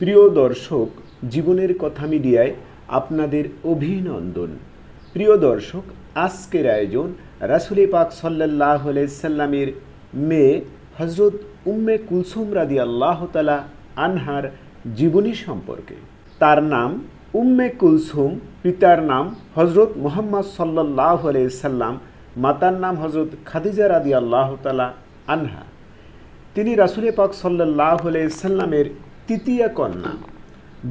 প্রিয় দর্শক, জীবনের কথা মিডিয়ায় আপনাদের অভিনন্দন। প্রিয় দর্শক, আজকের আয়োজন রাসুলে পাক সাল্লাহ সাল্লামের মেয়ে হজরত উম্মে কুলসুম রাদি আল্লাহ তালা আনহার জীবনী সম্পর্কে। তার নাম উম্মে কুলসুম, পিতার নাম হজরত মোহাম্মদ সাল্লাহ সাল্লাম, মাতার নাম হজরত খাদিজা রাদি আল্লাহ তালা আনহা। তিনি রাসুলে পাক সাল্লাহ সাল্লামের তৃতীয় কন্যা।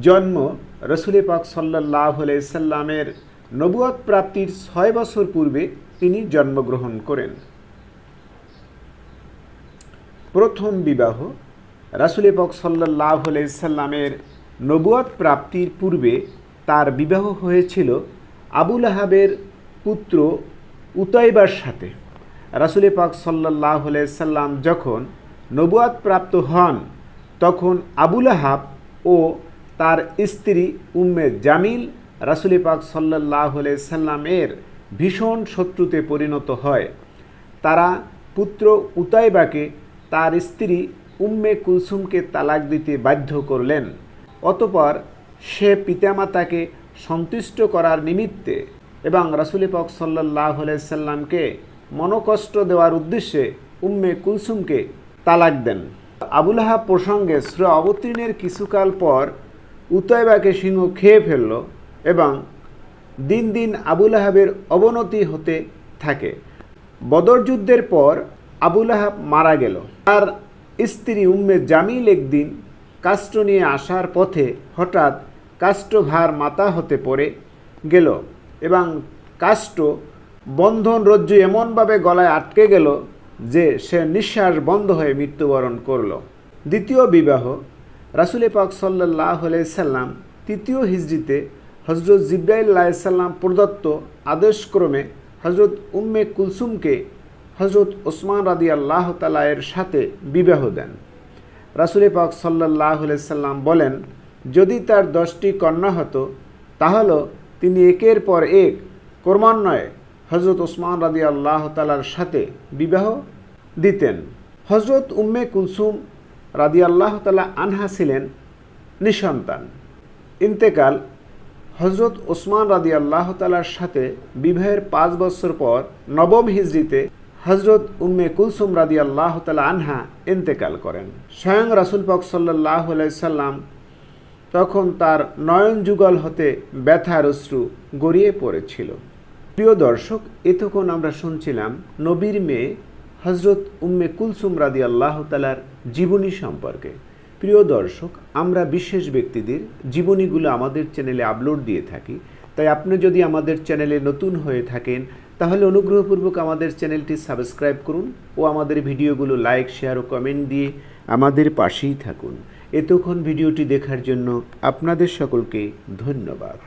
জন্ম রসুলে পাক সাল্লাহ সাল্লামের নবুয়ত প্রাপ্তির ছয় বছর পূর্বে তিনি জন্মগ্রহণ করেন। প্রথম বিবাহ রাসুলে পাক সাল্লাহ সাল্লামের নবুয়ত প্রাপ্তির পূর্বে তার বিবাহ হয়েছিল আবুল আহাবের পুত্র উতয়বার সাথে। রাসুলে পাক সাল্লাহ সাল্লাম যখন নবুয়াত প্রাপ্ত হন তখন আবুল আহাব ও তার স্ত্রী উম্মে জামিল রাসুলে পাক সাল্লাহ সাল্লামের ভীষণ শত্রুতে পরিণত হয়। তারা পুত্র উতাইবাকে তার স্ত্রী উম্মে কুলসুমকে তালাক দিতে বাধ্য করলেন। অতপর সে পিতামাতাকে সন্তুষ্ট করার নিমিত্তে এবং রাসুলি পাক সাল্লাহ সাল্লামকে মনোকষ্ট দেওয়ার উদ্দেশ্যে উম্মে কুলসুমকে তালাক দেন। আবুল আহাব প্রসঙ্গে শ্র অবতীর্ণের কিছুকাল পর উতয়বাকে সিংহ খেয়ে ফেলল এবং দিন দিন আবুল আহাবের অবনতি হতে থাকে। বদর যুদ্ধের পর আবুল আহাব মারা গেল। তার স্ত্রী উম্মে জামিল একদিন কাষ্ট নিয়ে আসার পথে হঠাৎ কাষ্ঠভার মাথা হতে পড়ে গেল এবং কাষ্ট বন্ধন রজ্জু এমনভাবে গলায় আটকে গেল যে সে নিঃশ্বাস বন্ধ হয়ে মৃত্যুবরণ করল। দ্বিতীয় বিবাহ, রাসুলে পাক সাল্লাহ সাল্লাম তৃতীয় হিজড়িতে হজরত জিব্রাইল সাল্লাম প্রদত্ত আদেশক্রমে হজরত উম্মে কুলসুমকে হজরত ওসমান রাদি আল্লাহ তালায়ের সাথে বিবাহ দেন। রাসুলে পাক সাল্লাহ সাল্লাম বলেন, যদি তার দশটি কন্যা হতো, তাহলে তিনি একের পর এক ক্রমান্বয়ে হজরত ওসমান রাদি আল্লাহ তালার সাথে বিবাহ দিতেন। হজরত উম্মে কুলসুম রাদি আল্লাহ তালা আনহা ছিলেন নিঃসন্তান। ইন্তেকাল হজরত ওসমান রাদি আল্লাহ তালার সাথে বিবাহের পাঁচ বছর পর নবম হিজড়িতে হজরত উম্মে কুলসুম রাদি আল্লাহ তালা আনহা ইন্তেকাল করেন। স্বয়ং রাসুল পাক সাল্লাহ সাল্লাম তখন তার নয়ন যুগল হতে ব্যথার অশ্রু গড়িয়ে পড়েছিল। প্রিয় দর্শক, এতক্ষণ আমরা শুনছিলাম নবীর মেয়ে হজরত উম্মে কুলসুম রাদি আল্লাহ তালার জীবনী সম্পর্কে। প্রিয় দর্শক, আমরা বিশেষ ব্যক্তিদের জীবনীগুলো আমাদের চ্যানেলে আপলোড দিয়ে থাকি। তাই আপনি যদি আমাদের চ্যানেলে নতুন হয়ে থাকেন, তাহলে অনুগ্রহপূর্বক আমাদের চ্যানেলটি সাবস্ক্রাইব করুন ও আমাদের ভিডিওগুলো লাইক, শেয়ার ও কমেন্ট দিয়ে আমাদের পাশেই থাকুন। এতক্ষণ ভিডিওটি দেখার জন্য আপনাদের সকলকে ধন্যবাদ।